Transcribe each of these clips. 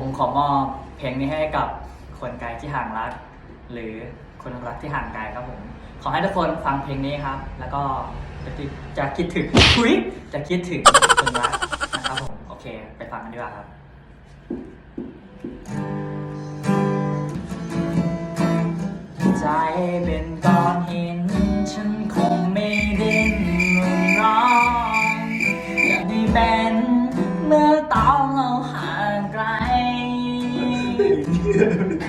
ผมขอมอบเพลงนี้ให้กับคนไกลที่ห่างรัก หรือคนรักที่ห่างไกลครับผม ขอให้ทุกคนฟังเพลงนี้ครับ แล้วก็จะคิดจะคิดถึงทุยจะคิดถึงคนรักนะครับผมโอเค ไปฟังกันดีกว่าครับใจเป็นก้อนหินฉันคง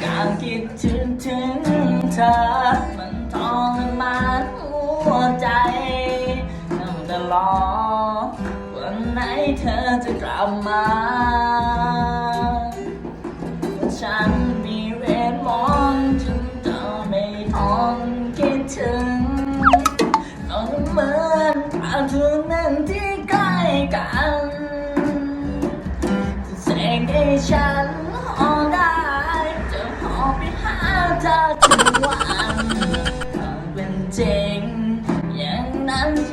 การคิดถึงถึงเธอ มันทรมานหัวใจนั่งแต่รอวันไหนเธอจะกลับมา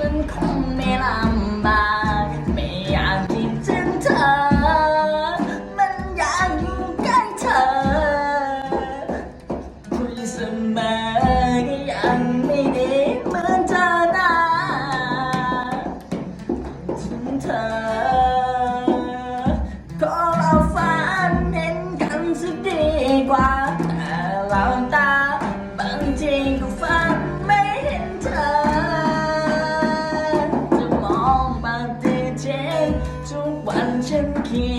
นั้นฉันคงไม่ลำ นทุกวันฉันคิ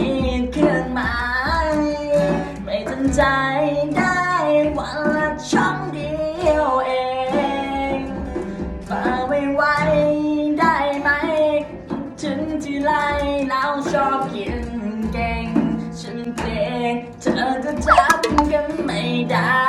ดขึ้นมาไม่ทันใจได้วันละช่องเดียวเองฝาไว้ไหวได้ไหม ถึงที่ไรเราชอบกินเก่ง ฉันเกรงเธอจะจำกันไม่ได้